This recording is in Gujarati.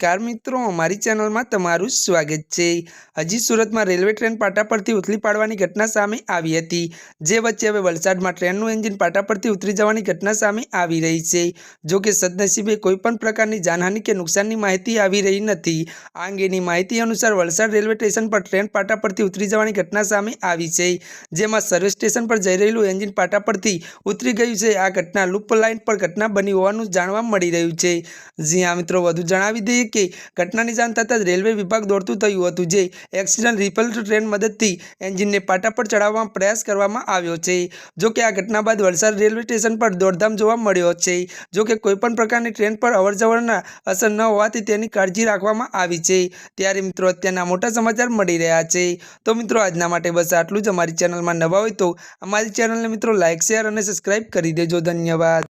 નમસ્કાર મિત્રો અમારી ચેનલમાં તમારું સ્વાગત છે. હજી સુરતમાં રેલવે ટ્રેન પાટા પરથી ઉથલી પાડવાની ઘટના સામે આવી હતી, જે વચ્ચે હવે વલસાડમાં ટ્રેનનું એન્જિન પાટા પરથી ઉતરી જવાની ઘટના સામે આવી રહી છે. જો કે સદનસીબે કોઈપણ પ્રકારની જાનહાનિ કે નુકસાનની માહિતી આવી રહી નથી. આ અંગેની માહિતી અનુસાર વલસાડ રેલવે સ્ટેશન પર ટ્રેન પાટા પરથી ઉતરી જવાની ઘટના સામે આવી છે, જેમાં સર્વિસ સ્ટેશન પર જઈ રહેલું એન્જિન પાટા પરથી ઉતરી ગયું છે. આ ઘટના લૂપ લાઇન પર ઘટના બની હોવાનું જાણવા મળી રહ્યું છે. જી આ મિત્રો, વધુ જણાવી દઈએ કે ઘટનાની જાણ થતાં જ રેલવે વિભાગ દોડતું થયું હતું, જે એક્સિડન્ટ રિપલ ટ્રેન મદદથી એન્જિનને પાટા પર ચડાવવાનો પ્રયાસ કરવામાં આવ્યો છે. જો કે આ ઘટના બાદ વલસાડ રેલવે સ્ટેશન પર દોડધામ જોવા મળ્યો છે. જો કે કોઈપણ પ્રકારની ટ્રેન પર અવરજવરના અસર ન હોવાથી તેની કાળજી રાખવામાં આવી છે. ત્યારે મિત્રો, અત્યારના મોટા સમાચાર મળી રહ્યા છે. તો મિત્રો, આજના માટે બસ આટલું જ. અમારી ચેનલમાં નવા હોય તો અમારી ચેનલને મિત્રો લાઇક શેર અને સબસ્ક્રાઇબ કરી દેજો. ધન્યવાદ.